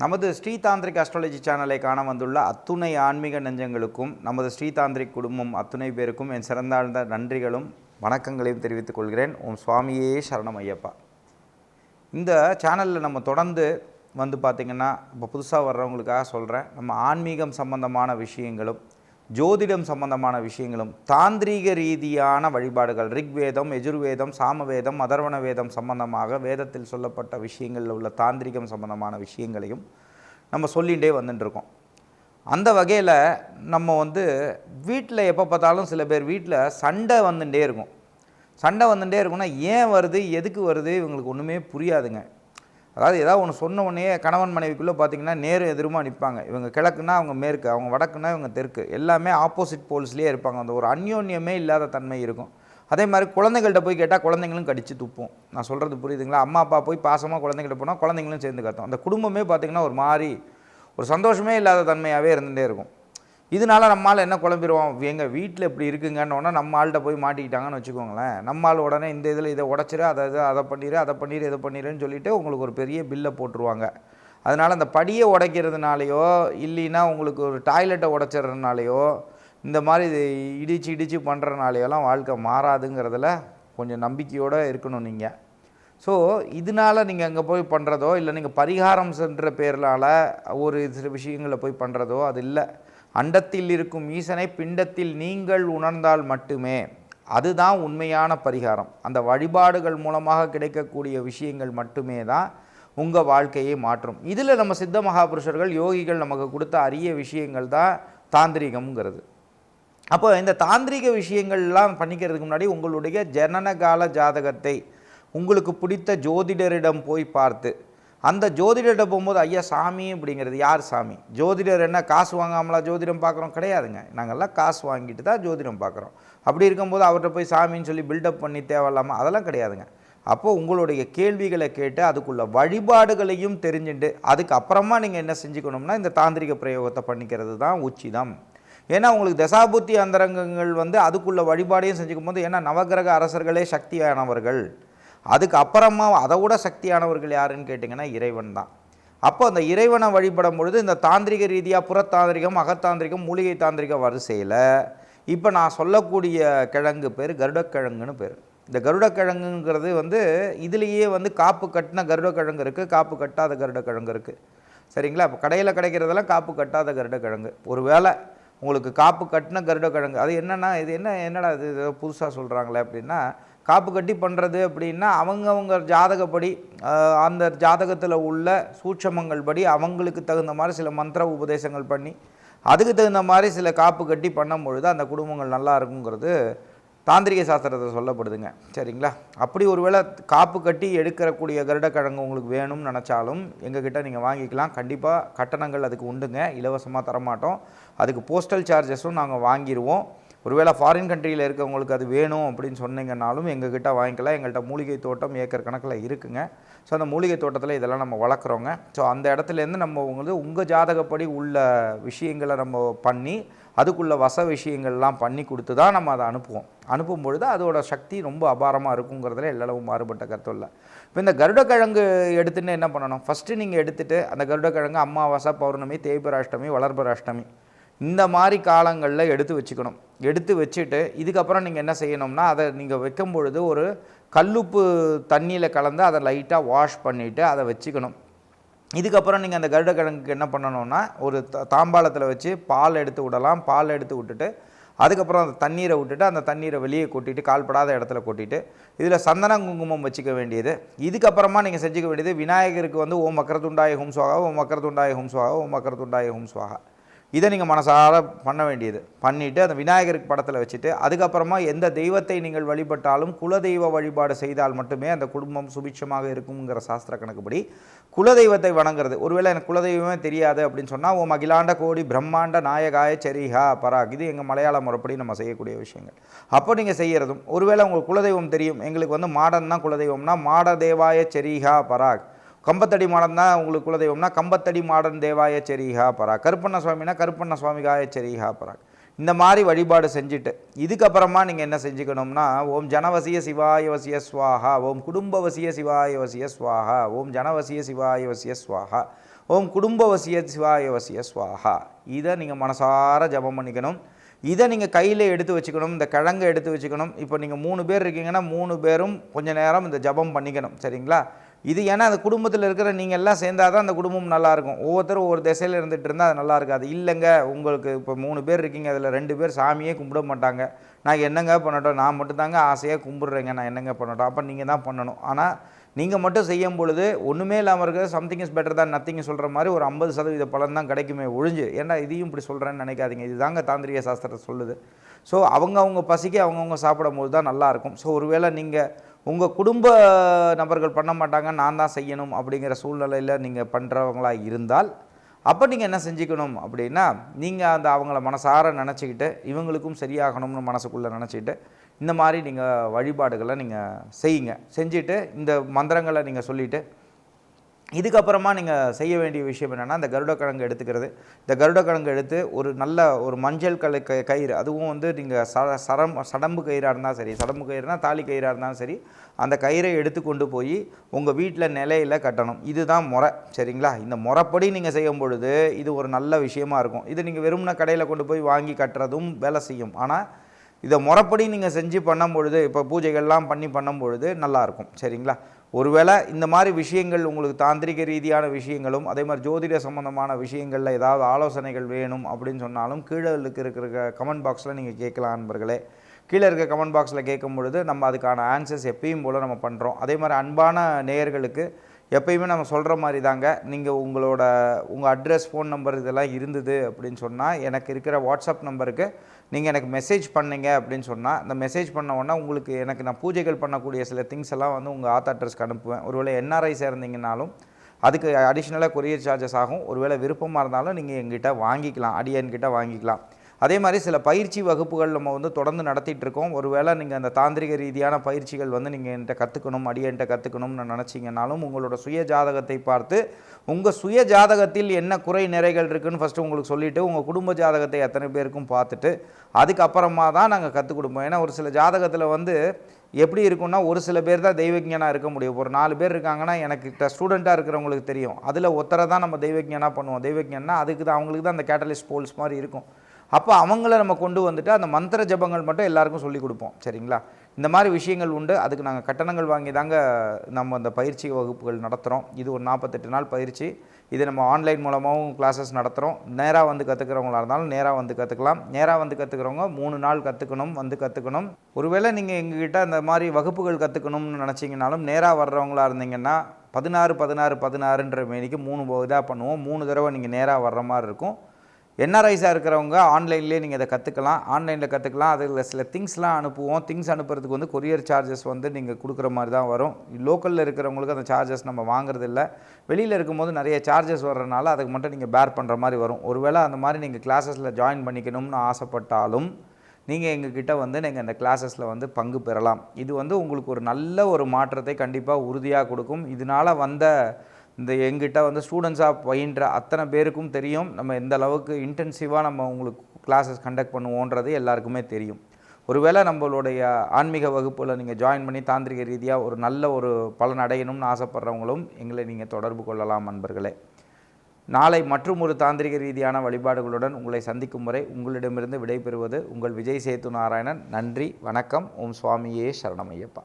நமது ஸ்ரீதாந்திரிக் அஸ்ட்ராலஜி சேனலை காண வந்துள்ள அத்துணை ஆன்மீக நெஞ்சங்களுக்கும் நமது ஸ்ரீதாந்திரிக் குடும்பம் அத்துணை பேருக்கும் என் சிறந்தாழ்ந்த நன்றிகளும் வணக்கங்களையும் தெரிவித்துக் கொள்கிறேன். உன் சுவாமியே சரணம் ஐயப்பா. இந்த சேனலில் நம்ம தொடர்ந்து வந்து பார்த்திங்கன்னா இப்போ புதுசாக வர்றவங்களுக்காக சொல்கிறேன் நம்ம ஆன்மீகம் சம்பந்தமான விஷயங்களும் ஜோதிடம் சம்பந்தமான விஷயங்களும் தாந்திரீக ரீதியான வழிபாடுகள் ரிக்வேதம் எஜுர்வேதம் சாமவேதம் அதர்வண வேதம் சம்பந்தமாக வேதத்தில் சொல்லப்பட்ட விஷயங்களில் உள்ள தாந்திரிகம் சம்பந்தமான விஷயங்களையும் நம்ம சொல்லிகிட்டே வந்துட்டுருக்கோம். அந்த வகையில் நம்ம வந்து வீட்டில் எப்போ பார்த்தாலும் சில பேர் வீட்டில் சண்டை வந்துட்டே இருக்கும். சண்டை வந்துட்டே இருக்கும்னா ஏன் வருது எதுக்கு வருது இவங்களுக்கு ஒன்றுமே புரியாதுங்க. அதாவது ஏதாவது ஒன்று சொன்ன உடனே கணவன் மனைவிக்குள்ளே பார்த்தீங்கன்னா நேரு எதிரமாக நிற்பாங்க இவங்க கிழக்குனா அவங்க மேற்கு அவங்க வடக்குனா இவங்க தெற்கு. எல்லாமே ஆப்போசிட் போல்ஸ்லேயே இருப்பாங்க. அந்த ஒரு அந்யோன்யமே இல்லாத தன்மை இருக்கும். அதே மாதிரி குழந்தைகள்கிட்ட போய் கேட்டால் குழந்தைங்களும் கடித்து துப்போம். நான் சொல்கிறது புரியுதுங்களா? அம்மா அப்பா போய் பாசமாக குழந்தைகிட்ட போனால் குழந்தைங்களும் சேர்ந்து கத்தும் அந்த குடும்பமே பார்த்திங்கன்னா ஒரு மாதிரி ஒரு சந்தோஷமே இல்லாத தன்மையாகவே இருந்துகிட்டே இருக்கும். இதனால நம்மால் என்ன குழம்பிடுவோம்? எங்கள் வீட்டில் இப்படி இருக்குங்கன்னொன்னே நம்ம ஆள்கிட்ட போய் மாட்டிக்கிட்டாங்கன்னு வச்சுக்கோங்களேன். நம்ம ஆள் உடனே இந்த இதில் இதை உடச்சிரு அதை இதை அதை பண்ணிடு அதை பண்ணிடு இதை பண்ணிடுன்னு சொல்லிட்டு உங்களுக்கு ஒரு பெரிய பில்லை போட்டுருவாங்க. அதனால் அந்த படியை உடைக்கிறதுனாலையோ இல்லைன்னா உங்களுக்கு ஒரு டாய்லெட்டை உடச்சிட்றதுனாலையோ இந்த மாதிரி இது இடித்து இடித்து பண்ணுறதுனாலையெல்லாம் வாழ்க்கை மாறாதுங்கிறதுல கொஞ்சம் நம்பிக்கையோடு இருக்கணும் நீங்கள் ஸோ இதனால் நீங்கள் அங்கே போய் பண்ணுறதோ இல்லை நீங்கள் பரிகாரம் சென்ற பேர்லால் ஒரு சில விஷயங்களை போய் பண்ணுறதோ அது இல்லை. அண்டத்தில் இருக்கும் ஈசனை பிண்டத்தில் நீங்கள் உணர்ந்தால் மட்டுமே. அதுதான் உண்மையான பரிகாரம். அந்த வழிபாடுகள் மூலமாக கிடைக்கக்கூடிய விஷயங்கள் மட்டுமே தான் உங்கள் வாழ்க்கையை மாற்றும். இதில் நம்ம சித்த மகாபுருஷர்கள் யோகிகள் நமக்கு கொடுத்த அரிய விஷயங்கள் தான் தாந்திரிகம்ங்கிறது. அப்போ இந்த தாந்திரிக விஷயங்கள்லாம் பண்ணிக்கிறதுக்கு முன்னாடி உங்களுடைய ஜனனகால ஜாதகத்தை உங்களுக்கு பிடித்த ஜோதிடரிடம் போய் பார்த்து அந்த ஜோதிடர்கிட்ட போகும்போது ஐயா சாமி அப்படிங்கிறது யார் சாமி? ஜோதிடர் என்ன காசு வாங்காமலா ஜோதிடம் பார்க்குறோம்? கிடையாதுங்க. நாங்கள்லாம் காசு வாங்கிட்டு தான் ஜோதிடம் பார்க்குறோம். அப்படி இருக்கும்போது அவர்கிட்ட போய் சாமின்னு சொல்லி பில்டப் பண்ணி தேவையில்லாமல் அதெல்லாம் கிடையாதுங்க. அப்போது உங்களுடைய கேள்விகளை கேட்டு அதுக்குள்ள வழிபாடுகளையும் தெரிஞ்சுட்டு அதுக்கப்புறமா நீங்கள் என்ன செஞ்சுக்கணும்னா இந்த தாந்திரிக பிரயோகத்தை பண்ணிக்கிறது தான் உச்சிதம். ஏன்னா உங்களுக்கு தசாபுத்தி அந்தரங்கங்கள் வந்து அதுக்குள்ள வழிபாடையும் செஞ்சுக்கும் போது ஏன்னா நவகிரக அரசர்களே சக்தியானவர்கள். அதுக்கு அப்புறமா அதை விட சக்தியானவர்கள் யாருன்னு கேட்டிங்கன்னா இறைவன் தான். அப்போ அந்த இறைவனை வழிபடும் பொழுது இந்த தாந்திரிக ரீதியாக புறத்தாந்திரிகம் அகத்தாந்திரிகம் மூலிகை தாந்திரிக வரிசையில் இப்போ நான் சொல்லக்கூடிய கிழங்கு பேர் கருடக்கிழங்குன்னு பேர். இந்த கருடக்கிழங்குங்கிறது வந்து இதுலேயே வந்து காப்பு கட்டின கருடக்கிழங்கு இருக்குது காப்பு கட்டாத கருடக்கிழங்கு இருக்குது சரிங்களா? இப்போ கடையில் கிடைக்கிறதெல்லாம் காப்பு கட்டாத கருடக்கிழங்கு. ஒரு வேளை உங்களுக்கு காப்பு கட்டின கருடக்கிழங்கு அது என்னென்னா இது என்ன என்னடா இது புதுசாக சொல்கிறாங்களே அப்படின்னா காப்பு கட்டி பண்ணுறது அப்படின்னா அவங்கவுங்க ஜாதகப்படி அந்த ஜாதகத்தில் உள்ள சூட்சமங்கள் படி அவங்களுக்கு தகுந்த மாதிரி சில மந்திர உபதேசங்கள் பண்ணி அதுக்கு தகுந்த மாதிரி சில காப்பு கட்டி பண்ணும் பொழுது அந்த குடும்பங்கள் நல்லா இருக்குங்கிறது தாந்திரிக சாஸ்திரத்தை சொல்லப்படுதுங்க. சரிங்களா? அப்படி ஒருவேளை காப்பு கட்டி எடுக்கிறக்கூடிய கருடக்கிழங்கு உங்களுக்கு வேணும்னு நினச்சாலும் எங்ககிட்ட நீங்கள் வாங்கிக்கலாம். கண்டிப்பாக கட்டணங்கள் அதுக்கு உண்டுங்க. இலவசமாக தரமாட்டோம். அதுக்கு போஸ்டல் சார்ஜஸும் நாங்கள் வாங்கிடுவோம் ஒருவேளை ஃபாரின் கண்ட்ரியில் இருக்கவங்களுக்கு அது வேணும் அப்படின்னு சொன்னீங்கன்னாலும் எங்ககிட்ட வாங்கிக்கலாம். எங்கள்கிட்ட மூலிகை தோட்டம் ஏக்கர் கணக்கில் இருக்குங்க. ஸோ அந்த மூலிகை தோட்டத்தில் இதெல்லாம் நம்ம வளர்க்குறோங்க. ஸோ அந்த இடத்துலேருந்து நம்ம வந்து உங்கள் ஜாதகப்படி உள்ள விஷயங்களை நம்ம பண்ணி அதுக்குள்ள வச விஷயங்கள்லாம் பண்ணி கொடுத்து தான் நம்ம அதை அனுப்புவோம். அனுப்பும் பொழுது அதோட சக்தி ரொம்ப அபாரமாக இருக்குங்கிறதுல எல்லளவு மாறுபட்ட கருத்து இல்லை. இப்போ இந்த கருடக்கிழங்கு எடுத்துன்னு என்ன பண்ணணும்? ஃபஸ்ட்டு நீங்கள் எடுத்துகிட்டு அந்த கருடக்கிழங்கு அமாவாசை பௌர்ணமி தேய்பராஷ்டமி வளர்பராஷ்டமி இந்த மாதிரி காலங்களில் எடுத்து வச்சுக்கணும். எடுத்து வச்சுட்டு இதுக்கப்புறம் நீங்கள் என்ன செய்யணும்னா அதை நீங்கள் வைக்கும் பொழுது ஒரு கல்லுப்பு தண்ணியில் கலந்து அதை லைட்டாக வாஷ் பண்ணிவிட்டு அதை வச்சுக்கணும். இதுக்கப்புறம் நீங்கள் அந்த கருடக்கிழங்குக்கு என்ன பண்ணணும்னா ஒரு த தாம்பாளத்தில் வச்சு பால் எடுத்து விடலாம். பால் எடுத்து விட்டுட்டு அதுக்கப்புறம் அந்த தண்ணீரை விட்டுட்டு அந்த தண்ணீரை வெளியே கொட்டிட்டு கால்படாத இடத்துல கொட்டிட்டு இதில் சந்தன குங்குமம் வச்சுக்க வேண்டியது. இதுக்கப்புறமா நீங்கள் செஞ்சுக்க வேண்டியது விநாயகருக்கு வந்து ஓம் மக்கரத்துண்டாய ஹும் சுவாகா ஓம் மக்கரத்துண்டாய ஹும் சுவாகா ஓம் மக்கரத்துண்டாய ஹும் சுவாகா. இதை நீங்கள் மனசார பண்ண வேண்டியது. பண்ணிவிட்டு அந்த விநாயகருக்கு படத்தில் வச்சுட்டு அதுக்கப்புறமா எந்த தெய்வத்தை நீங்கள் வழிபட்டாலும் குலதெய்வ வழிபாடு செய்தால் மட்டுமே அந்த குடும்பம் சுபிட்சமாக இருக்குங்கிற சாஸ்திர கணக்குப்படி குலதெய்வத்தை வணங்குறது. ஒருவேளை எனக்கு குலதெய்வமே தெரியாது அப்படின்னு சொன்னால் ஓ மகிழாண்ட கோடி பிரம்மாண்ட நாயகாய சரிஹா பராக். இது எங்கள் மலையாள முறைப்படி நம்ம செய்யக்கூடிய விஷயங்கள். அப்போ நீங்கள் செய்கிறதும் ஒருவேளை உங்களுக்கு குலதெய்வம் தெரியும். எங்களுக்கு வந்து மாடன் தான் குலதெய்வம்னா மாட தேவாய சரிஹா பராக். கம்பத்தடி மாடன் தான் உங்களுக்கு குலதெய்வம்னா கம்பத்தடி மாடன் தேவாய செரிஹா பரா. கருப்பண்ண சுவாமினா கருப்பண்ண சுவாமிகாய செரிஹா பரா. இந்த மாதிரி வழிபாடு செஞ்சுட்டு இதுக்கப்புறமா நீங்கள் என்ன செஞ்சுக்கணும்னா ஓம் ஜனவசிய சிவாய வசிய சுவாகா ஓம் குடும்பவசிய சிவாய வசிய சுவாகா ஓம் ஜனவசிய சிவாய வசிய சுவாகா ஓம் குடும்பவசிய சிவாய வசிய சுவாகா இதை நீங்கள் மனசார ஜபம் பண்ணிக்கணும். இதை நீங்கள் கையில் எடுத்து வச்சுக்கணும் இந்த கிழங்கை எடுத்து வச்சுக்கணும். இப்போ நீங்கள் மூணு பேர் இருக்கீங்கன்னா மூணு பேரும் கொஞ்ச நேரம் இந்த ஜபம் பண்ணிக்கணும். சரிங்களா? இது ஏன்னா அந்த குடும்பத்தில் இருக்கிற நீங்கள் எல்லாம் சேர்ந்தாதான் தான் அந்த குடும்பம் நல்லாயிருக்கும். ஒவ்வொருத்தரும் ஒவ்வொரு திசையில் இருந்துகிட்டு இருந்தால் அது நல்லா இருக்காது இல்லைங்க. உங்களுக்கு இப்போ மூணு பேர் இருக்கீங்க. அதில் ரெண்டு பேர் சாமியே கும்பிட மாட்டாங்க. நான் என்னங்க பண்ணட்டும்? நான் மட்டும்தாங்க ஆசையாக கும்பிட்றேங்க. நான் என்னங்க பண்ணட்டும்? அப்போ நீங்கள் தான் பண்ணணும். ஆனால் நீங்கள் மட்டும் செய்யும் பொழுது ஒன்றுமே இல்லாமல் இருக்கிறது சம்திங் இஸ் பெட்டர் தான் நத்திங் சொல்கிற மாதிரி ஒரு ஐம்பது சதவீத பலன் தான் கிடைக்குமே ஒழிஞ்சு. ஏன்னா இதையும் இப்படி சொல்கிறேன்னு நினைக்காதீங்க. இதுதாங்க தாந்திரிக சாஸ்திரத்தை சொல்லுது. ஸோ அவங்கவுங்க பசிக்கு அவங்கவுங்க சாப்பிடும்போது தான் நல்லாயிருக்கும். ஸோ ஒருவேளை நீங்கள் உங்கள் குடும்ப நபர்கள் பண்ண மாட்டாங்க நான் தான் செய்யணும் அப்படிங்கிற சூழ்நிலையில் நீங்கள் பண்ணுறவங்களா இருந்தால் அப்போ நீங்கள் என்ன செஞ்சுக்கணும் அப்படின்னா நீங்கள் அந்த அவங்கள மனசார நினச்சிக்கிட்டு இவங்களுக்கும் சரியாகணும்னு மனசுக்குள்ளே நினச்சிக்கிட்டு இந்த மாதிரி நீங்கள் வழிபாடுகளை நீங்கள் செய்யுங்க. செஞ்சுட்டு இந்த மந்திரங்களை நீங்கள் சொல்லிவிட்டு இதுக்கப்புறமா நீங்கள் செய்ய வேண்டிய விஷயம் என்னென்னா இந்த கருடக்கிழங்கு எடுத்துக்கிறது. இந்த கருடக்கிழங்கு எடுத்து ஒரு நல்ல ஒரு மஞ்சள் கலை க கயிறு அதுவும் வந்து நீங்கள் ச சரம் சடம்பு கயிறாக இருந்தால் சரி சடம்பு கயிறுனா தாலி கயிறாக இருந்தாலும் சரி அந்த கயிறை எடுத்து கொண்டு போய் உங்கள் வீட்டில் நிலையில் கட்டணும். இதுதான் முறை சரிங்களா? இந்த முறைப்படி நீங்கள் செய்யும் பொழுது இது ஒரு நல்ல விஷயமா இருக்கும். இது நீங்கள் வெறும்னா கடையில் கொண்டு போய் வாங்கி கட்டுறதும் வேலை செய்யும். ஆனால் இதை முறைப்படி நீங்கள் செஞ்சு பண்ணும் பொழுது இப்போ பூஜைகள்லாம் பண்ணி பண்ணும் பொழுது நல்லாயிருக்கும் சரிங்களா? ஒருவேளை இந்த மாதிரி விஷயங்கள் உங்களுக்கு தாந்திரிக ரீதியான விஷயங்களும் அதே மாதிரி ஜோதிட சம்மந்தமான விஷயங்களில் ஏதாவது ஆலோசனைகள் வேணும் அப்படின்னு சொன்னாலும் கீழே இருக்கிற கமெண்ட் பாக்ஸில் நீங்கள் கேட்கலாம் நண்பர்களே. கீழே இருக்க கமெண்ட் பாக்ஸில் கேட்கும் பொழுது நம்ம அதுக்கான ஆன்சர்ஸ் எப்பயும் போல் நம்ம பண்ணுறோம் அதே மாதிரி அன்பான நேயர்களுக்கு எப்பயுமே நம்ம சொல்கிற மாதிரி தாங்க நீங்கள் உங்களோட உங்கள் அட்ரஸ் ஃபோன் நம்பர் இதெல்லாம் இருந்தது அப்படின்னு சொன்னால் எனக்கு இருக்கிற வாட்ஸ்அப் நம்பருக்கு நீங்கள் எனக்கு மெசேஜ் பண்ணீங்க அப்படின்னு சொன்னால் அந்த மெசேஜ் பண்ண உடனே உங்களுக்கு எனக்கு நான் பூஜைகள் பண்ணக்கூடிய சில திங்ஸ் எல்லாம் வந்து உங்கள் ஆத் அட்ரஸ்க்கு அனுப்புவேன். ஒருவேளை என்ஆர்ஐ சேர்ந்தீங்கனாலும் அதுக்கு அடிஷ்னலாக கொரியர் சார்ஜஸ் ஆகும். ஒருவேளை விருப்பமாக இருந்தாலும் நீங்கள் எங்கிட்ட வாங்கிக்கலாம். அடியன்கிட்ட வாங்கிக்கலாம். அதே மாதிரி சில பயிற்சி வகுப்புகள் நம்ம வந்து தொடர்ந்து நடத்திட்டு இருக்கோம். ஒருவேளை நீங்கள் அந்த தாந்திரிக ரீதியான பயிற்சிகள் வந்து நீங்கள் என்கிட்ட கற்றுக்கணும் அடியன்ட்ட கற்றுக்கணும்னு நினச்சிங்கனாலும் உங்களோட சுய ஜாதகத்தை பார்த்து உங்கள் சுய ஜாதகத்தில் என்ன குறை நிறைகள் இருக்குதுன்னு ஃபஸ்ட்டு உங்களுக்கு சொல்லிவிட்டு உங்கள் குடும்ப ஜாதகத்தை எத்தனை பேருக்கும் பார்த்துட்டு அதுக்கப்புறமா தான் நாங்கள் கற்றுக் கொடுப்போம் ஏன்னா ஒரு சில ஜாதகத்தில் வந்து எப்படி இருக்கும்னா ஒரு சில பேர் தான் தெய்வஜனாக இருக்க முடியும். ஒரு நாலு பேர் இருக்காங்கன்னா எனக்கு ஸ்டூடெண்ட்டாக இருக்கிறவங்களுக்கு தெரியும். அதில் ஒத்தரை தான் நம்ம தெய்வஜனாக பண்ணுவோம். தெய்வஜனா அதுக்கு தான் அவங்களுக்கு தான் அந்த கேட்டலிஸ்ட் போல்ஸ் மாதிரி இருக்கும். அப்போ அவங்கள நம்ம கொண்டு வந்துட்டு அந்த மந்திர ஜபங்கள் மட்டும் எல்லாருக்கும் சொல்லி கொடுப்போம். சரிங்களா? இந்த மாதிரி விஷயங்கள் உண்டு. அதுக்கு நாங்கள் கட்டணங்கள் வாங்கி தாங்க நம்ம அந்த பயிற்சி வகுப்புகள் நடத்துகிறோம் இது ஒரு நாற்பத்தெட்டு நாள் பயிற்சி. இது நம்ம ஆன்லைன் மூலமாகவும் கிளாஸஸ் நடத்துகிறோம் நேராக வந்து கற்றுக்கிறவங்களா இருந்தாலும் நேராக வந்து கற்றுக்கலாம் நேராக வந்து கற்றுக்கிறவங்க மூணு நாள் கற்றுக்கணும் வந்து கற்றுக்கணும் ஒருவேளை நீங்கள் எங்ககிட்ட அந்த மாதிரி வகுப்புகள் கற்றுக்கணும்னு நினச்சிங்கனாலும் நேராக வர்றவங்களா இருந்தீங்கன்னா பதினாறு பதினாறு பதினாறுன்ற மேனிக்கு மூணு இதாக பண்ணுவோம். மூணு தடவை நீங்கள் நேராக வர்ற மாதிரி இருக்கும். என்ஆர்ஐஸாக இருக்கிறவங்க ஆன்லைன்லேயே நீங்கள் இதை கற்றுக்கலாம் ஆன்லைனில் கற்றுக்கலாம் அதில் சில திங்ஸ்லாம் அனுப்புவோம். திங்ஸ் அனுப்புறதுக்கு வந்து கொரியர் சார்ஜஸ் வந்து நீங்கள் கொடுக்குற மாதிரி தான் வரும். லோக்கலில் இருக்கிறவங்களுக்கு அந்த சார்ஜஸ் நம்ம வாங்குறதில்ல. வெளியில் இருக்கும்போது நிறைய சார்ஜஸ் வர்றதுனால அதுக்கு மட்டும் நீங்கள் பேர் பண்ணுற மாதிரி வரும். ஒருவேளை அந்த மாதிரி நீங்கள் கிளாஸஸில் ஜாயின் பண்ணிக்கணும்னு ஆசைப்பட்டாலும் நீங்கள் எங்ககிட்ட வந்து நீங்கள் இந்த கிளாஸஸில் வந்து பங்கு பெறலாம். இது வந்து உங்களுக்கு ஒரு நல்ல ஒரு மாற்றத்தை கண்டிப்பாக உறுதியாக கொடுக்கும். இதனால் வந்த இந்த எங்கிட்ட வந்து ஸ்டூடெண்ட்ஸாக பயின்ற அத்தனை பேருக்கும் தெரியும். நம்ம எந்த அளவுக்கு இன்டென்சிவாக நம்ம உங்களுக்கு கிளாஸஸ் கண்டக்ட் பண்ணுவோன்றது எல்லாருக்குமே தெரியும். ஒருவேளை நம்மளுடைய ஆன்மீக வகுப்பில் நீங்கள் ஜாயின் பண்ணி தாந்திரிக ரீதியாக ஒரு நல்ல ஒரு பலன் அடையணும்னு ஆசைப்பட்றவங்களும் எங்களை நீங்கள் தொடர்பு கொள்ளலாம் நண்பர்களே. நாளை மற்றும் ஒரு தாந்திரிக ரீதியான வழிபாடுகளுடன் உங்களை சந்திக்கும் முறை உங்களிடமிருந்து விடைபெறுவது உங்கள் விஜய் சேத்து நாராயணன். நன்றி வணக்கம். ஓம் சுவாமியே சரணமையப்பா.